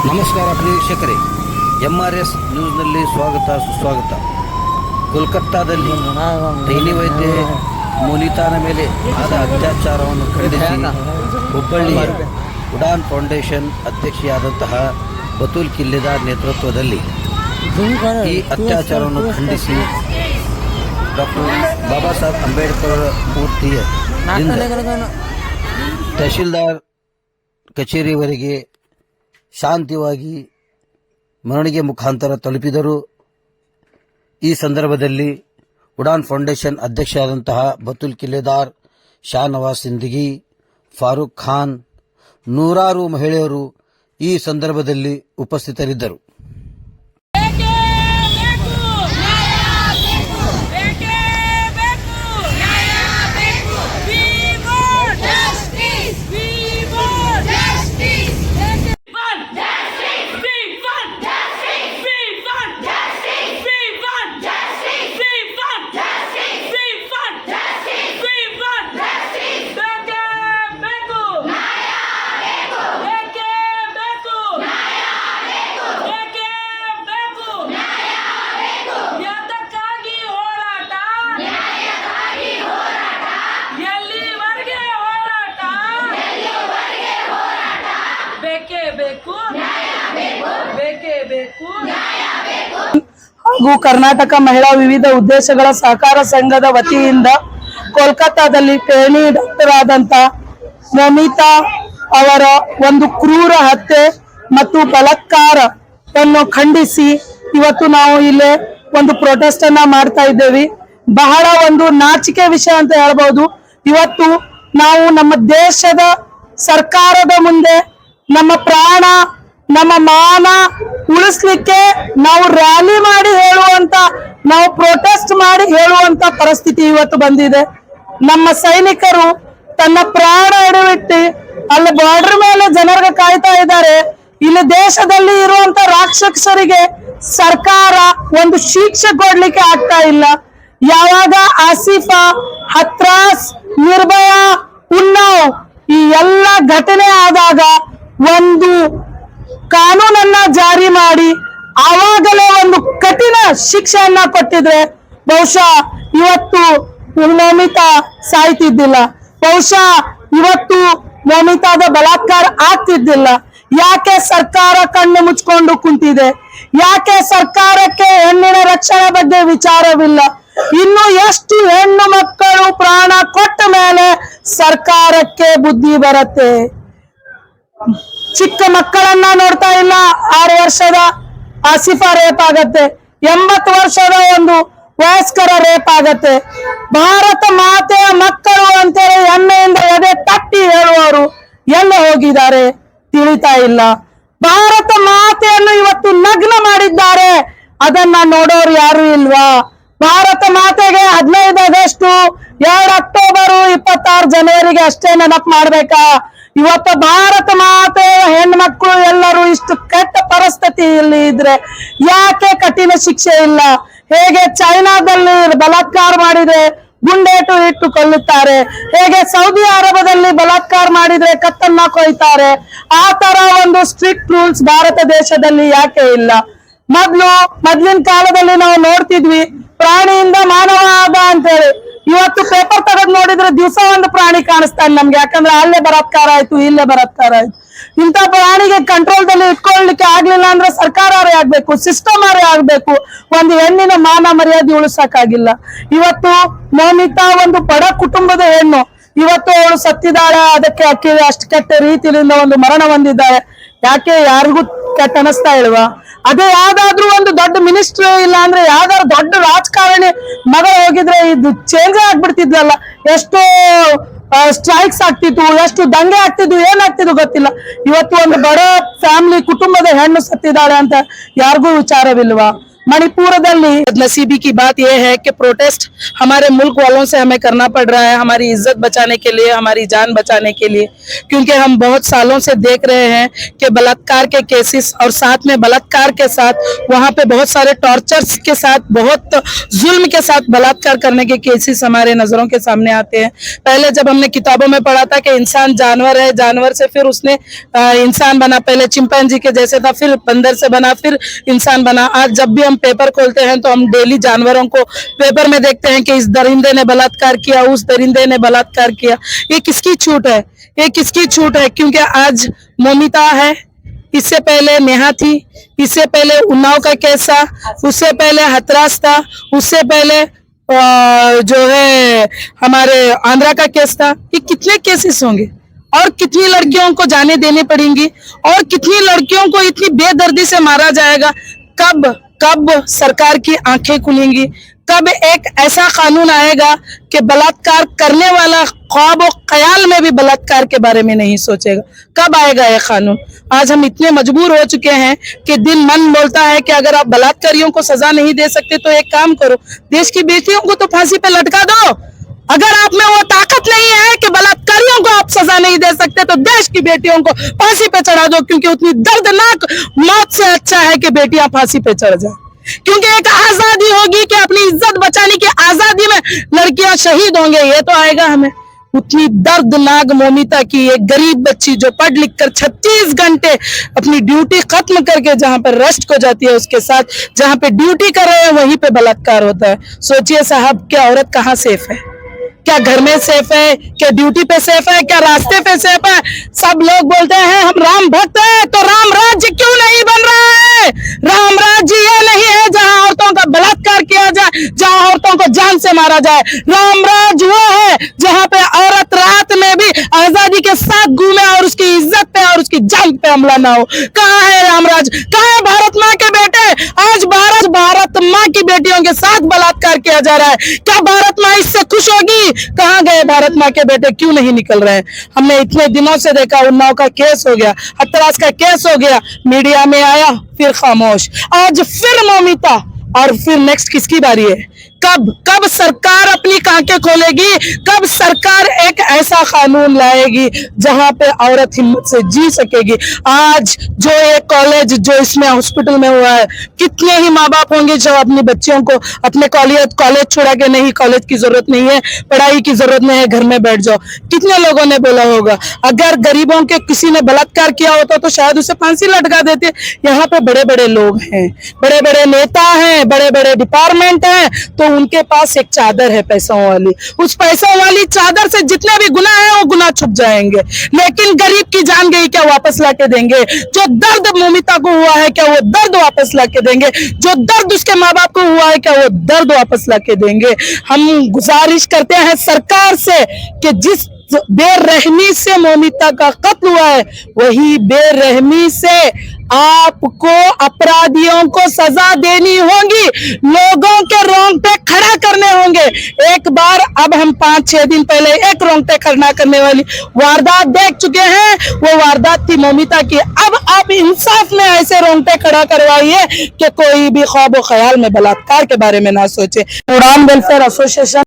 ನಮಸ್ಕಾರ ಪ್ರೇಕ್ಷಕರೇ M R S ನ್ಯೂಸ್ನಲ್ಲಿ ಸ್ವಾಗತ, ಸುಸ್ವಾಗತ. ಕೋಲ್ಕತ್ತಾದಲ್ಲಿ ಡೈಲಿ ವೈದ್ಯೆ ಮುನಿತಾನ ಮೇಲೆ ಆದ ಅತ್ಯಾಚಾರವನ್ನು ಖಂಡಿಸಿ ಹುಬ್ಬಳ್ಳಿಯ ಉಡಾನ್ ಫೌಂಡೇಶನ್ ಅಧ್ಯಕ್ಷೆಯಾದಂತಹ ಬತುಲ್ ಕಿಲ್ಲೆದಾರ್ ನೇತೃತ್ವದಲ್ಲಿ ಈ ಅತ್ಯಾಚಾರವನ್ನು ಖಂಡಿಸಿ ಡಾಕ್ಟರ್ ಬಾಬಾ ಸಾಹೇಬ್ ಅಂಬೇಡ್ಕರ್ ಮೂರ್ತಿಯ ತಹಶೀಲ್ದಾರ್ ಕಚೇರಿವರೆಗೆ ಶಾಂತಿಯಾಗಿ ಮರಣಿಗೆ ಮುಖಾಂತರ ತಲುಪಿದರು. ಈ ಸಂದರ್ಭದಲ್ಲಿ ಉಡಾನ್ ಫೌಂಡೇಶನ್ ಅಧ್ಯಕ್ಷರಾದಂತಹ ಬತುಲ್ ಕಿಲ್ಲೆದಾರ್ ಶಾ ನವಾಜ್ ಸಿಂದಗಿ, ಫಾರೂಕ್ ಖಾನ್ ನೂರಾರು ಮಹಿಳೆಯರು ಈ ಸಂದರ್ಭದಲ್ಲಿ ಉಪಸ್ಥಿತರಿದ್ದರು. ಬೇಕೇ? ಬೇಕು ಬೇಕೇ? ಹಾಗೂ ಕರ್ನಾಟಕ ಮಹಿಳಾ ವಿವಿಧ ಉದ್ದೇಶಗಳ ಸಹಕಾರ ಸಂಘದ ವತಿಯಿಂದ ಕೋಲ್ಕತ್ತಾದಲ್ಲಿ ಪೇಣಿ ಡಾಕ್ಟರ್ ಆದಂತ ಮಮಿತಾ ಅವರ ಒಂದು ಕ್ರೂರ ಹತ್ಯೆ ಮತ್ತು ಬಲತ್ಕಾರವನ್ನು ಖಂಡಿಸಿ ಇವತ್ತು ನಾವು ಇಲ್ಲೇ ಒಂದು ಪ್ರೊಟೆಸ್ಟ್ ಅನ್ನ ಮಾಡ್ತಾ ಇದ್ದೇವೆ. ಬಹಳ ಒಂದು ನಾಚಿಕೆ ವಿಷಯ ಅಂತ ಹೇಳ್ಬಹುದು ಇವತ್ತು ನಾವು ನಮ್ಮ ದೇಶದ ಸರ್ಕಾರದ ಮುಂದೆ ನಮ್ಮ ಪ್ರಾಣ, ನಮ್ಮ ಮಾನ ಉಳಿಸ್ಲಿಕ್ಕೆ ನಾವು ರ್ಯಾಲಿ ಮಾಡಿ ಹೇಳುವಂತ, ನಾವು ಪ್ರೊಟೆಸ್ಟ್ ಮಾಡಿ ಹೇಳುವಂತ ಪರಿಸ್ಥಿತಿ ಇವತ್ತು ಬಂದಿದೆ. ನಮ್ಮ ಸೈನಿಕರು ತನ್ನ ಪ್ರಾಣ ಎಡವಿಟ್ಟು ಅಲ್ಲಿ ಬಾರ್ಡರ್ ಮೇಲೆ ಜನರಿಗೆ ಕಾಯ್ತಾ ಇದ್ದಾರೆ. ಇಲ್ಲಿ ದೇಶದಲ್ಲಿ ಇರುವಂತ ರಾಕ್ಷಸರಿಗೆ ಸರ್ಕಾರ ಒಂದು ಶಿಕ್ಷೆ ಕೊಡ್ಲಿಕ್ಕೆ ಆಗ್ತಾ ಇಲ್ಲ. ಯಾವಾಗ ಆಸಿಫಾ, ಹತ್ರಾಸ್, ನಿರ್ಭಯ, ಉನ್ನಾವ್ ಈ ಎಲ್ಲ ಘಟನೆ ಆದಾಗ ಒಂದು ಕಾನೂನನ್ನ ಜಾರಿ ಮಾಡಿ ಆವಾಗಲೇ ಒಂದು ಕಠಿಣ ಶಿಕ್ಷೆಯನ್ನ ಕೊಟ್ಟಿದ್ರೆ ಬಹುಶಃ ಇವತ್ತು ಮೋಮಿತಾ ಸಾಯ್ತಿದ್ದಿಲ್ಲ. ಬಹುಶಃ ಇವತ್ತು ಮೋಮಿತಾದ ಬಲಾತ್ಕಾರ ಆಗ್ತಿದ್ದಿಲ್ಲ. ಯಾಕೆ ಸರ್ಕಾರ ಕಣ್ಣು ಮುಚ್ಕೊಂಡು ಕುಂತಿದೆ? ಯಾಕೆ ಸರ್ಕಾರಕ್ಕೆ ಹೆಣ್ಣಿನ ರಕ್ಷಣೆ ಬಗ್ಗೆ ವಿಚಾರವಿಲ್ಲ? ಇನ್ನು ಎಷ್ಟು ಹೆಣ್ಣು ಮಕ್ಕಳು ಪ್ರಾಣ ಕೊಟ್ಟ ಮೇಲೆ ಸರ್ಕಾರಕ್ಕೆ ಬುದ್ಧಿ ಬರುತ್ತೆ? ಚಿಕ್ಕ ಮಕ್ಕಳನ್ನ ನೋಡ್ತಾ ಇಲ್ಲ. ಆರು ವರ್ಷದ ಆಸಿಫಾ ರೇಪ್ ಆಗತ್ತೆ. ಎಂಬತ್ತು ವರ್ಷದ ಒಂದು ವಯಸ್ಕರ ರೇಪ್ ಆಗತ್ತೆ. ಭಾರತ ಮಾತೆಯ ಮಕ್ಕಳು ಅಂತೇಳಿ ಹೆಮ್ಮೆಯಿಂದ ಎದೆ ತಟ್ಟಿ ಹೇಳುವವರು ಎಲ್ಲ ಹೋಗಿದ್ದಾರೆ. ತಿಳಿತಾ ಇಲ್ಲ. ಭಾರತ ಮಾತೆಯನ್ನು ಇವತ್ತು ನಗ್ನ ಮಾಡಿದ್ದಾರೆ. ಅದನ್ನ ನೋಡೋರು ಯಾರು ಇಲ್ವಾ? ಭಾರತ ಮಾತೆಗೆ ಹದಿನೈದು ಆಗಸ್ಟ್ ಎರಡು ಅಕ್ಟೋಬರ್ ಇಪ್ಪತ್ತಾರು ಜನವರಿಗೆ ಅಷ್ಟೇ ನೆನಪು ಮಾಡ್ಬೇಕಾ? ಇವತ್ತು ಭಾರತ ಮಾತೆ ಹೆಣ್ಮಕ್ಳು ಎಲ್ಲರೂ ಇಷ್ಟು ಕೆಟ್ಟ ಪರಿಸ್ಥಿತಿಯಲ್ಲಿ ಇದ್ರೆ ಯಾಕೆ ಕಠಿಣ ಶಿಕ್ಷೆ ಇಲ್ಲ? ಹೇಗೆ ಚೈನಾದಲ್ಲಿ ಬಲಾತ್ಕಾರ ಮಾಡಿದ್ರೆ ಗುಂಡೇಟು ಇಟ್ಟು ಕೊಲ್ಲುತ್ತಾರೆ ಹೇಗೆ ಸೌದಿ ಅರಬದಲ್ಲಿ ಬಲಾತ್ಕಾರ ಮಾಡಿದ್ರೆ ಕತ್ತನ್ನ ಕೊಯ್ತಾರೆ? ಆ ತರ ಒಂದು ಸ್ಟ್ರಿಕ್ಟ್ ರೂಲ್ಸ್ ಭಾರತ ದೇಶದಲ್ಲಿ ಯಾಕೆ ಇಲ್ಲ? ಮೊದ್ಲು, ಮೊದ್ಲಿನ ಕಾಲದಲ್ಲಿ ನಾವು ನೋಡ್ತಿದ್ವಿ, ಪ್ರಾಣಿಯಿಂದ ಮಾನವ ಆದ ಅಂತೇಳಿ. ಇವತ್ತು ಪೇಪರ್ ತಗದ್ ನೋಡಿದ್ರೆ ದಿವಸ ಒಂದು ಪ್ರಾಣಿ ಕಾಣಿಸ್ತಾನೆ ನಮ್ಗೆ. ಯಾಕಂದ್ರೆ ಅಲ್ಲೇ ಬಲಾತ್ಕಾರ ಆಯ್ತು, ಇಲ್ಲೇ ಬಲಾತ್ಕಾರ ಆಯ್ತು. ಇಂಥ ಪ್ರಾಣಿಗೆ ಕಂಟ್ರೋಲ್ ದಲ್ಲಿ ಇಟ್ಕೊಳ್ಲಿಕ್ಕೆ ಆಗ್ಲಿಲ್ಲ ಅಂದ್ರೆ ಸರ್ಕಾರವೇ ಆಗ್ಬೇಕು ಸಿಸ್ಟಮ್ ಅವರೇ ಆಗ್ಬೇಕು. ಒಂದು ಹೆಣ್ಣಿನ ಮಾನ ಮರ್ಯಾದೆ ಉಳಿಸಕ್ಕಾಗಿಲ್ಲ. ಇವತ್ತು ಮೋಮಿತಾ ಒಂದು ಬಡ ಕುಟುಂಬದ ಹೆಣ್ಣು, ಇವತ್ತು ಅವಳು ಸತ್ತಿದ್ದಾಳೆ, ಅದಕ್ಕೆ ಅಕ್ಕಿ ಅಷ್ಟು ಕೆಟ್ಟ ರೀತಿಯಿಂದ ಒಂದು ಮರಣ ಹೊಂದಿದ್ದಾಳೆ. ಯಾಕೆ ಯಾರಿಗೂ ಕೆಟ್ಟ ಅನಿಸ್ತಾ ಇಲ್ವಾ? ಅದೇ ಯಾವ್ದಾದ್ರು ಒಂದು ದೊಡ್ಡ ಮಿನಿಸ್ಟರ್ ಇಲ್ಲ ಅಂದ್ರೆ ಯಾವ್ದಾದ್ರು ದೊಡ್ಡ ರಾಜಕಾರಣಿ ಮಗ ಹೋಗಿದ್ರೆ ಇದು ಚೇಂಜ್ ಆಗ್ಬಿಡ್ತಿದ್ಲಲ್ಲ. ಎಷ್ಟೋ ಸ್ಟ್ರೈಕ್ಸ್ ಆಗ್ತಿತ್ತು ಎಷ್ಟು ದಂಗೆ ಆಗ್ತಿದ್ವು, ಏನಾಗ್ತಿದ್ವು ಗೊತ್ತಿಲ್ಲ. ಇವತ್ತು ಒಂದು ಬಡ ಫ್ಯಾಮಿಲಿ ಕುಟುಂಬದ ಹೆಣ್ಣು ಸತ್ತಿದ್ದಾಳೆ ಅಂತ ಯಾರಿಗೂ ವಿಚಾರವಿಲ್ವಾ? मणिपुर नसीबी की बात यह है कि प्रोटेस्ट हमारे मुल्क वालों से हमें करना पड़ रहा है, हमारी इज़्ज़त बचाने के लिए, हमारी जान बचाने के लिए। क्योंकि हम बहुत सालों से देख रहे हैं कि बलात्कार के केसेस और साथ में बलात्कार के साथ वहाँ पे बहुत सारे टॉर्चर्स के साथ, बहुत जुल्म के साथ बलात्कार करने के केसेस हमारे नज़रों के सामने आते हैं। पहले जब हमने किताबों में पढ़ा था कि इंसान जानवर है, जानवर से फिर उसने इंसान बना, पहले चिंपन के जैसे था, फिर बंदर से बना, फिर इंसान बना। आज जब भी हम पेपर खोलते हैं तो हम डेली जानवरों को पेपर में देखते हैं कि इस दरिंदे ने बलात्कार किया, उस दरिंदे ने बलात्कार किया। ये किसकी छूट है? ये किसकी छूट है? क्योंकि आज मोमिता है, इससे पहले नेहा थी, इससे पहले उन्नाव का केस था उससे पहले हथरास था, उससे पहले जो है, हमारे आंध्रा का केस था। ये कितने केसेस होंगे? और कितनी लड़कियों को जाने देने पड़ेंगी? और कितनी लड़कियों को इतनी बेदर्दी से मारा जाएगा? कब? कब सरकार की आँखें खुलेंगी? कब एक ऐसा कानून आएगा कि बलात्कार करने वाला ख्वाब और ख्याल में भी बलात्कार के बारे में नहीं सोचेगा? कब आएगा यह कानून? आज हम इतने मजबूर हो चुके हैं कि दिन मन बोलता है कि अगर आप बलात्कारियों को सजा नहीं दे सकते तो एक काम करो, देश की बेटियों को तो फांसी पे लटका दो। अगर आप में वो ताकत नहीं है कि बलात्कारियों को आप सजा नहीं दे सकते तो देश की बेटियों को फांसी पे चढ़ा दो, क्योंकि उतनी दर्दनाक मौत से अच्छा है कि बेटियाँ फांसी पे चढ़ जाए। क्योंकि एक आज़ादी होगी कि अपनी इज़्ज़त बचाने की आज़ादी में लड़कियाँ शहीद होंगे, ये तो आएगा हमें। उतनी दर्दनाक मोमिता की एक गरीब बच्ची जो पढ़ लिख कर छत्तीस घंटे अपनी ड्यूटी खत्म करके जहाँ पर रेस्ट को जाती है, उसके साथ जहाँ पे ड्यूटी कर रहे हैं, वहीं पे बलात्कार होता है। सोचिए साहब, क्या औरत कहाँ सेफ़ है? क्या घर में सेफ़ है? क्या ड्यूटी पे सेफ़ है? क्या रास्ते पे सेफ़ है? सब लोग बोलते हैं, हम राम भक्त हैं तो राम राज्य क्यों नहीं बन रहा है? राम राज्य ये नहीं है जहाँ औरतों का बलात्कार किया जाए, जहाँ औरतों को जान से मारा जाए। राम राज्य वो है जहाँ पे औरत रात में भी आज़ादी के साथ घूमे और उसकी इज़्ज़त पे और उसकी जान पे हमला ना हो। कहाँ है रामराज कहा है भारत माँ के बेटे? आज भारत भारत माँ की बेटियों के साथ बलात्कार किया जा रहा है? क्या भारत माँ इससे खुश होगी? कहाँ गए भारत माँ के बेटे? क्यों नहीं निकल रहे? हमने इतने दिनों से देखा, उन्नाव का केस हो गया हतराज का केस हो गया, मीडिया में आया, फिर खामोश। आज फिर मोमिता, और फिर नेक्स्ट किसकी बारी है? कब कब सरकार अपनी कांके खोलेगी? कब सरकार एक ऐसा कानून लाएगी जहाँ पे औरत हिम्मत से जी सकेगी? आज जो ये कॉलेज जो इसमें हॉस्पिटल में हुआ है, कितने ही माँ बाप होंगे जो अपनी बच्चियों को अपने कॉलेज कॉलेज छोड़ा के नहीं कॉलेज की ज़रूरत नहीं है, पढ़ाई की ज़रूरत नहीं है, घर में बैठ जाओ। कितने लोगों ने बोला होगा, अगर गरीबों के किसी ने बलात्कार किया होता तो शायद उसे फांसी लटका देते। यहाँ पे बड़े बड़े लोग हैं बड़े बड़े नेता हैं बड़े बड़े डिपार्टमेंट हैं तो उनके पास एक चादर है पैसों वाली। उस पैसों वाली चादर से जितने भी गुना है, वो गुना छुप जाएँगे। लेकिन गरीब की जान गई, क्या वापस ला के देंगे? जो दर्द मोमिता को हुआ है, क्या वो दर्द वापस ला के देंगे? जो दर्द उसके माँ बाप को हुआ है, क्या वो दर्द वापस ला के देंगे? हम गुजारिश करते हैं सरकार से कि जिस बेरहमी से मोमिता का कत्ल हुआ है, वही बेरहमी से आपको, अपराधियों को सजा देनी होगी, लोगों के रोंगटे खड़ा करने होंगे। एक बार, अब हम पाँच, छह दिन पहले एक रोंगटे खड़ा करने वाली वारदात देख चुके हैं। वो वारदात थी मोमिता की। अब आप इंसाफ में ऐसे रोंगटे खड़ा करवाइए कि कोई भी ख्वाब ख्याल में बलात्कार के बारे में ना सोचे। उड़ान वेलफेयर एसोसिएशन